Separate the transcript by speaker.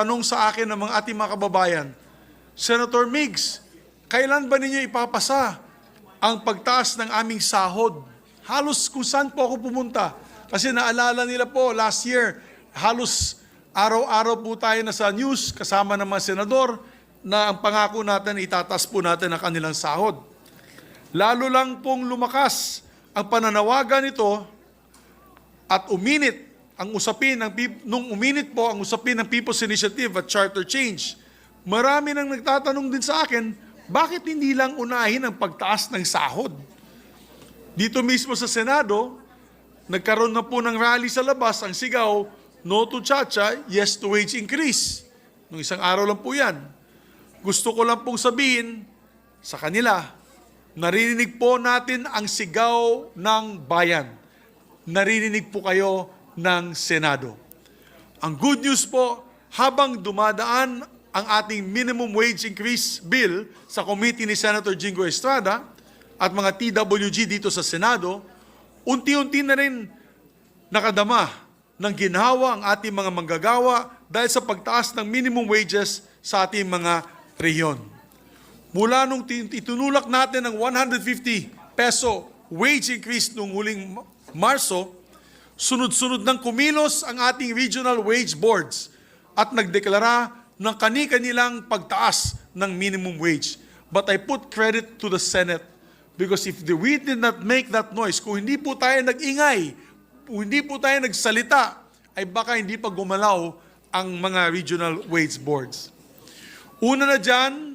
Speaker 1: nagtanong sa akin ng mga ating mga kababayan, Senator Migs, kailan ba ninyo ipapasa ang pagtaas ng aming sahod? Halos kung saan po ako pumunta. Kasi naalala nila po, last year, halos araw-araw po tayo na sa news kasama ng mga senador na ang pangako natin, itataas po natin ang kanilang sahod. Lalo lang pong lumakas ang pananawagan nito at uminit ang usapin ng nung uminit po ang usapin ng People's Initiative at Charter Change. Marami nang nagtatanong din sa akin, bakit hindi lang unahin ang pagtaas ng sahod? Dito mismo sa Senado, nagkaroon na po ng rally sa labas ang sigaw, no to chacha, yes to wage increase. Nung isang araw lang po yan. Gusto ko lang pong sabihin sa kanila, narinig po natin ang sigaw ng bayan. Narinig po kayo ng Senado. Ang good news po, habang dumadaan ang ating minimum wage increase bill sa committee ni Senator Jingo Estrada at mga TWG dito sa Senado, unti-unti na rin nakadama ng ginhawa ang ating mga manggagawa dahil sa pagtaas ng minimum wages sa ating mga rehiyon. Mula nung itunulak natin ang 150 peso wage increase nung huling Ma- Marso, sunod-sunod ng kumilos ang ating regional wage boards at nagdeklara ng kani-kanilang pagtaas ng minimum wage. But I put credit to the Senate because if the, we did not make that noise, kung hindi po tayo nag-ingay, kung hindi po tayo nagsalita, ay baka hindi pa gumalaw ang mga regional wage boards. Una na dyan,